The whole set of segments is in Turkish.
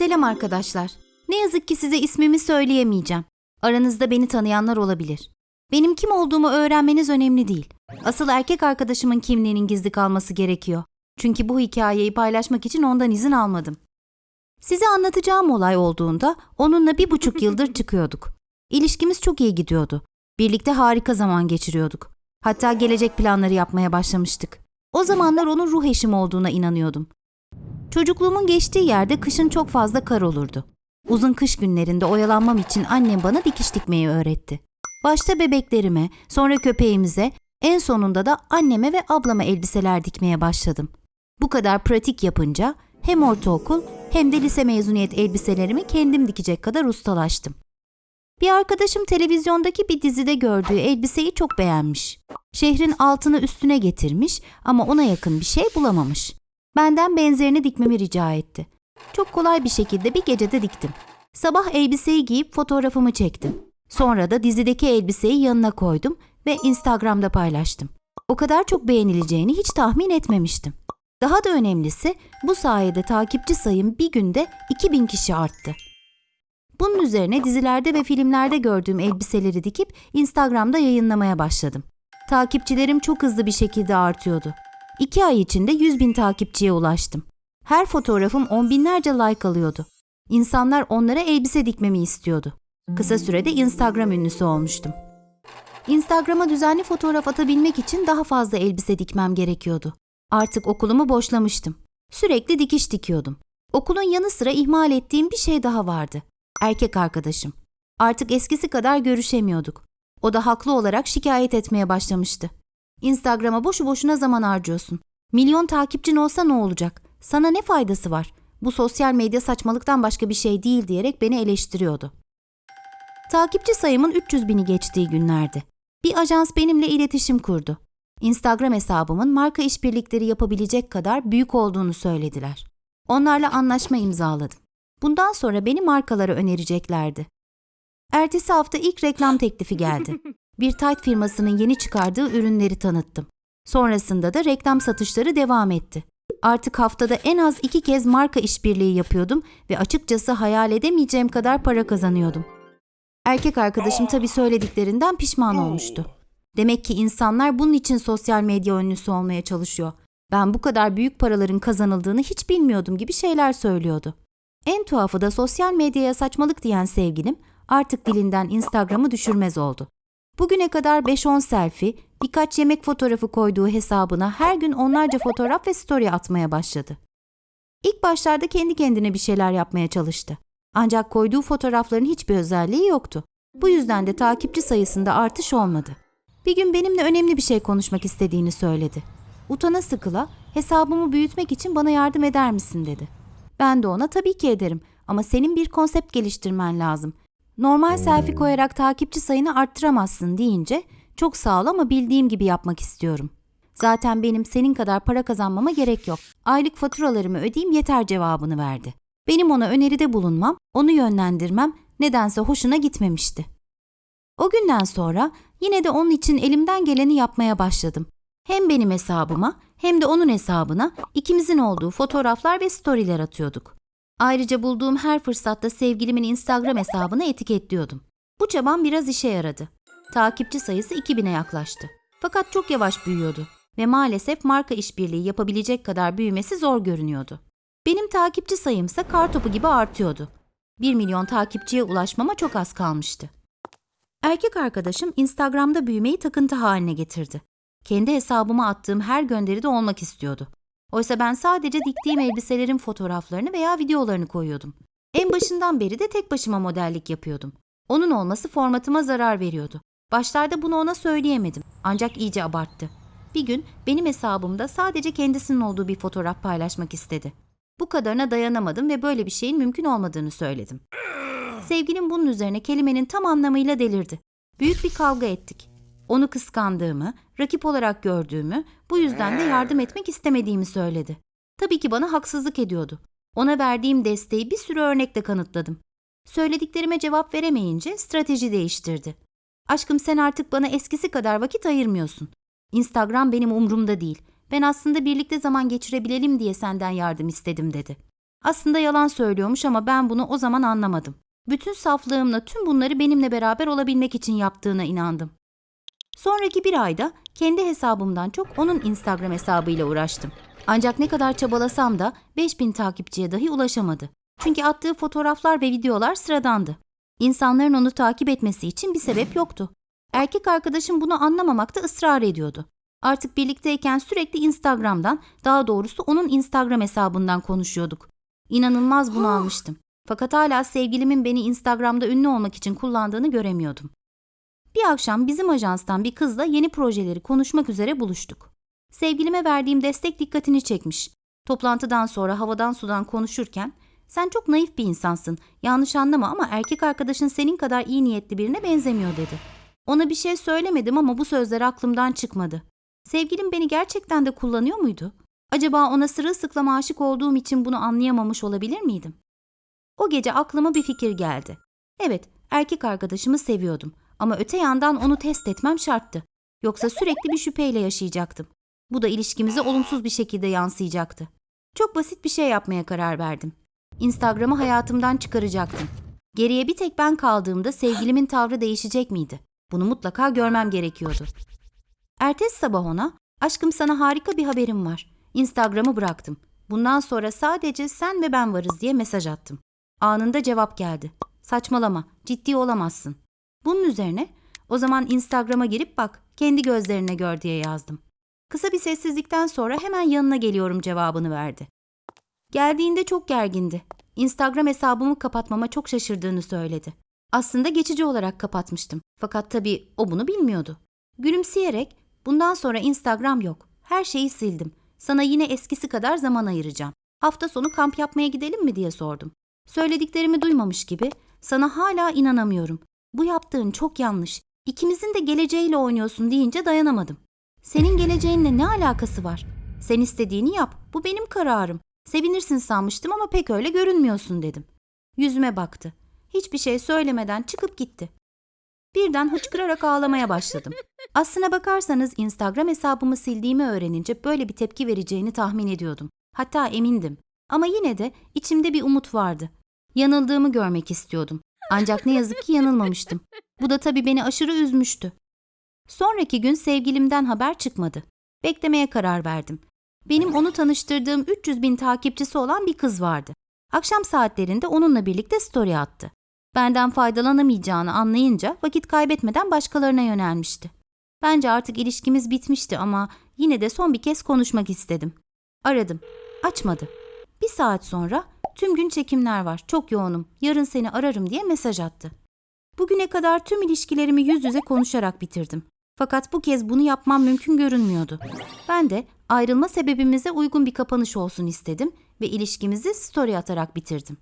Selam arkadaşlar. Ne yazık ki size ismimi söyleyemeyeceğim. Aranızda beni tanıyanlar olabilir. Benim kim olduğumu öğrenmeniz önemli değil. Asıl erkek arkadaşımın kimliğinin gizli kalması gerekiyor. Çünkü bu hikayeyi paylaşmak için ondan izin almadım. Size anlatacağım olay olduğunda onunla bir buçuk yıldır çıkıyorduk. İlişkimiz çok iyi gidiyordu. Birlikte harika zaman geçiriyorduk. Hatta gelecek planları yapmaya başlamıştık. O zamanlar onun ruh eşim olduğuna inanıyordum. Çocukluğumun geçtiği yerde kışın çok fazla kar olurdu. Uzun kış günlerinde oyalanmam için annem bana dikiş dikmeyi öğretti. Başta bebeklerime, sonra köpeğimize, en sonunda da anneme ve ablama elbiseler dikmeye başladım. Bu kadar pratik yapınca hem ortaokul hem de lise mezuniyet elbiselerimi kendim dikecek kadar ustalaştım. Bir arkadaşım televizyondaki bir dizide gördüğü elbiseyi çok beğenmiş. Şehrin altını üstüne getirmiş ama ona yakın bir şey bulamamış. Benden benzerini dikmemi rica etti. Çok kolay bir şekilde bir gecede diktim. Sabah elbiseyi giyip fotoğrafımı çektim. Sonra da dizideki elbiseyi yanına koydum ve Instagram'da paylaştım. O kadar çok beğenileceğini hiç tahmin etmemiştim. Daha da önemlisi bu sayede takipçi sayım bir günde 2000 kişi arttı. Bunun üzerine dizilerde ve filmlerde gördüğüm elbiseleri dikip Instagram'da yayınlamaya başladım. Takipçilerim çok hızlı bir şekilde artıyordu. İki ay içinde 100 bin takipçiye ulaştım. Her fotoğrafım on binlerce like alıyordu. İnsanlar onlara elbise dikmemi istiyordu. Kısa sürede Instagram ünlüsü olmuştum. Instagram'a düzenli fotoğraf atabilmek için daha fazla elbise dikmem gerekiyordu. Artık okulumu boşlamıştım. Sürekli dikiş dikiyordum. Okulun yanı sıra ihmal ettiğim bir şey daha vardı. Erkek arkadaşım. Artık eskisi kadar görüşemiyorduk. O da haklı olarak şikayet etmeye başlamıştı. Instagram'a boşu boşuna zaman harcıyorsun. Milyon takipçin olsa ne olacak? Sana ne faydası var? Bu sosyal medya saçmalıktan başka bir şey değil diyerek beni eleştiriyordu. Takipçi sayımın 300 bini geçtiği günlerdi. Bir ajans benimle iletişim kurdu. Instagram hesabımın marka işbirlikleri yapabilecek kadar büyük olduğunu söylediler. Onlarla anlaşma imzaladım. Bundan sonra beni markalara önereceklerdi. Ertesi hafta ilk reklam teklifi geldi. Bir tayt firmasının yeni çıkardığı ürünleri tanıttım. Sonrasında da reklam satışları devam etti. Artık haftada en az iki kez marka işbirliği yapıyordum ve açıkçası hayal edemeyeceğim kadar para kazanıyordum. Erkek arkadaşım tabii söylediklerinden pişman olmuştu. Demek ki insanlar bunun için sosyal medya ünlüsü olmaya çalışıyor. Ben bu kadar büyük paraların kazanıldığını hiç bilmiyordum gibi şeyler söylüyordu. En tuhafı da sosyal medyaya saçmalık diyen sevgilim artık dilinden Instagram'ı düşürmez oldu. Bugüne kadar 5-10 selfie, birkaç yemek fotoğrafı koyduğu hesabına her gün onlarca fotoğraf ve story atmaya başladı. İlk başlarda kendi kendine bir şeyler yapmaya çalıştı. Ancak koyduğu fotoğrafların hiçbir özelliği yoktu. Bu yüzden de takipçi sayısında artış olmadı. Bir gün benimle önemli bir şey konuşmak istediğini söyledi. Utana sıkıla hesabımı büyütmek için bana yardım eder misin dedi. Ben de ona tabii ki ederim ama senin bir konsept geliştirmen lazım. Normal selfie koyarak takipçi sayını arttıramazsın deyince çok sağ ol ama bildiğim gibi yapmak istiyorum. Zaten benim senin kadar para kazanmama gerek yok. Aylık faturalarımı ödeyeyim yeter cevabını verdi. Benim ona öneride bulunmam, onu yönlendirmem nedense hoşuna gitmemişti. O günden sonra yine de onun için elimden geleni yapmaya başladım. Hem benim hesabıma hem de onun hesabına ikimizin olduğu fotoğraflar ve storyler atıyorduk. Ayrıca bulduğum her fırsatta sevgilimin Instagram hesabını etiketliyordum. Bu çabam biraz işe yaradı. Takipçi sayısı 2000'e yaklaştı. Fakat çok yavaş büyüyordu ve maalesef marka işbirliği yapabilecek kadar büyümesi zor görünüyordu. Benim takipçi sayımsa kartopu gibi artıyordu. 1 milyon takipçiye ulaşmama çok az kalmıştı. Erkek arkadaşım Instagram'da büyümeyi takıntı haline getirdi. Kendi hesabıma attığım her gönderide olmak istiyordu. Oysa ben sadece diktiğim elbiselerin fotoğraflarını veya videolarını koyuyordum. En başından beri de tek başıma modellik yapıyordum. Onun olması formatıma zarar veriyordu. Başlarda bunu ona söyleyemedim ancak iyice abarttı. Bir gün benim hesabımda sadece kendisinin olduğu bir fotoğraf paylaşmak istedi. Bu kadarına dayanamadım ve böyle bir şeyin mümkün olmadığını söyledim. Sevgilim bunun üzerine kelimenin tam anlamıyla delirdi. Büyük bir kavga ettik. Onu kıskandığımı, rakip olarak gördüğümü, bu yüzden de yardım etmek istemediğimi söyledi. Tabii ki bana haksızlık ediyordu. Ona verdiğim desteği bir sürü örnekle kanıtladım. Söylediklerime cevap veremeyince strateji değiştirdi. Aşkım sen artık bana eskisi kadar vakit ayırmıyorsun. Instagram benim umrumda değil. Ben aslında birlikte zaman geçirebilelim diye senden yardım istedim dedi. Aslında yalan söylüyormuş ama ben bunu o zaman anlamadım. Bütün saflığımla tüm bunları benimle beraber olabilmek için yaptığına inandım. Sonraki bir ayda kendi hesabımdan çok onun Instagram hesabıyla uğraştım. Ancak ne kadar çabalasam da 5000 takipçiye dahi ulaşamadı. Çünkü attığı fotoğraflar ve videolar sıradandı. İnsanların onu takip etmesi için bir sebep yoktu. Erkek arkadaşım bunu anlamamakta ısrar ediyordu. Artık birlikteyken sürekli Instagram'dan, daha doğrusu onun Instagram hesabından konuşuyorduk. İnanılmaz bunu almıştım. Fakat hala sevgilimin beni Instagram'da ünlü olmak için kullandığını göremiyordum. Bir akşam bizim ajanstan bir kızla yeni projeleri konuşmak üzere buluştuk. Sevgilime verdiğim destek dikkatini çekmiş. Toplantıdan sonra havadan sudan konuşurken sen çok naif bir insansın. Yanlış anlama ama erkek arkadaşın senin kadar iyi niyetli birine benzemiyor dedi. Ona bir şey söylemedim ama bu sözler aklımdan çıkmadı. Sevgilim beni gerçekten de kullanıyor muydu? Acaba ona sırılsıklam aşık olduğum için bunu anlayamamış olabilir miydim? O gece aklıma bir fikir geldi. Evet, erkek arkadaşımı seviyordum ama öte yandan onu test etmem şarttı. Yoksa sürekli bir şüpheyle yaşayacaktım. Bu da ilişkimize olumsuz bir şekilde yansıyacaktı. Çok basit bir şey yapmaya karar verdim. Instagram'ı hayatımdan çıkaracaktım. Geriye bir tek ben kaldığımda sevgilimin tavrı değişecek miydi? Bunu mutlaka görmem gerekiyordu. Ertesi sabah ona, aşkım sana harika bir haberim var. Instagram'ı bıraktım. Bundan sonra sadece sen ve ben varız diye mesaj attım. Anında cevap geldi. Saçmalama, ciddi olamazsın. Bunun üzerine, o zaman Instagram'a girip bak, kendi gözlerine gör diye yazdım. Kısa bir sessizlikten sonra hemen yanına geliyorum cevabını verdi. Geldiğinde çok gergindi. Instagram hesabımı kapatmama çok şaşırdığını söyledi. Aslında geçici olarak kapatmıştım. Fakat tabii o bunu bilmiyordu. Gülümseyerek, bundan sonra Instagram yok. Her şeyi sildim. Sana yine eskisi kadar zaman ayıracağım. Hafta sonu kamp yapmaya gidelim mi diye sordum. Söylediklerimi duymamış gibi, sana hala inanamıyorum. Bu yaptığın çok yanlış. İkimizin de geleceğiyle oynuyorsun deyince dayanamadım. Senin geleceğinle ne alakası var? Sen istediğini yap. Bu benim kararım. Sevinirsin sanmıştım ama pek öyle görünmüyorsun dedim. Yüzüme baktı. Hiçbir şey söylemeden çıkıp gitti. Birden hıçkırarak ağlamaya başladım. Aslına bakarsanız Instagram hesabımı sildiğimi öğrenince böyle bir tepki vereceğini tahmin ediyordum. Hatta emindim. Ama yine de içimde bir umut vardı. Yanıldığımı görmek istiyordum. Ancak ne yazık ki yanılmamıştım. Bu da tabii beni aşırı üzmüştü. Sonraki gün sevgilimden haber çıkmadı. Beklemeye karar verdim. Benim onu tanıştırdığım 300 bin takipçisi olan bir kız vardı. Akşam saatlerinde onunla birlikte story attı. Benden faydalanamayacağını anlayınca vakit kaybetmeden başkalarına yönelmişti. Bence artık ilişkimiz bitmişti ama yine de son bir kez konuşmak istedim. Aradım. Açmadı. Bir saat sonra tüm gün çekimler var, çok yoğunum, yarın seni ararım diye mesaj attı. Bugüne kadar tüm ilişkilerimi yüz yüze konuşarak bitirdim. Fakat bu kez bunu yapmam mümkün görünmüyordu. Ben de ayrılma sebebimize uygun bir kapanış olsun istedim ve ilişkimizi story atarak bitirdim.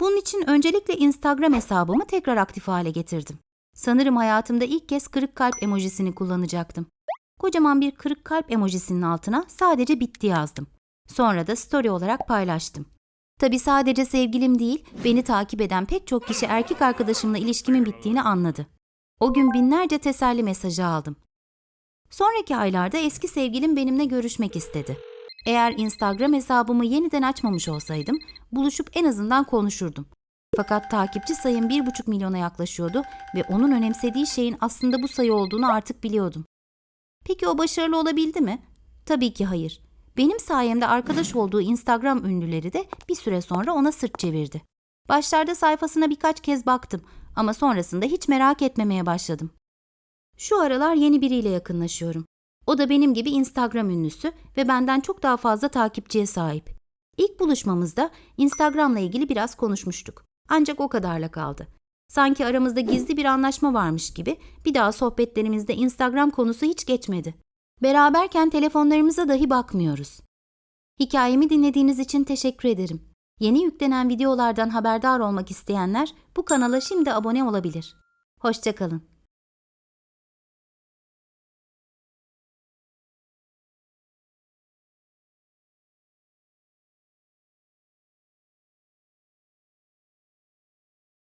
Bunun için öncelikle Instagram hesabımı tekrar aktif hale getirdim. Sanırım hayatımda ilk kez kırık kalp emojisini kullanacaktım. Kocaman bir kırık kalp emojisinin altına sadece bitti yazdım. Sonra da story olarak paylaştım. Tabi sadece sevgilim değil, beni takip eden pek çok kişi erkek arkadaşımla ilişkimin bittiğini anladı. O gün binlerce teselli mesajı aldım. Sonraki aylarda eski sevgilim benimle görüşmek istedi. Eğer Instagram hesabımı yeniden açmamış olsaydım, buluşup en azından konuşurdum. Fakat takipçi sayım 1,5 milyona yaklaşıyordu ve onun önemsediği şeyin aslında bu sayı olduğunu artık biliyordum. Peki o başarılı olabildi mi? Tabii ki hayır. Benim sayemde arkadaş olduğu Instagram ünlüleri de bir süre sonra ona sırt çevirdi. Başlarda sayfasına birkaç kez baktım ama sonrasında hiç merak etmemeye başladım. Şu aralar yeni biriyle yakınlaşıyorum. O da benim gibi Instagram ünlüsü ve benden çok daha fazla takipçiye sahip. İlk buluşmamızda Instagram'la ilgili biraz konuşmuştuk. Ancak o kadarla kaldı. Sanki aramızda gizli bir anlaşma varmış gibi bir daha sohbetlerimizde Instagram konusu hiç geçmedi. Beraberken telefonlarımıza dahi bakmıyoruz. Hikayemi dinlediğiniz için teşekkür ederim. Yeni yüklenen videolardan haberdar olmak isteyenler bu kanala şimdi abone olabilir. Hoşçakalın.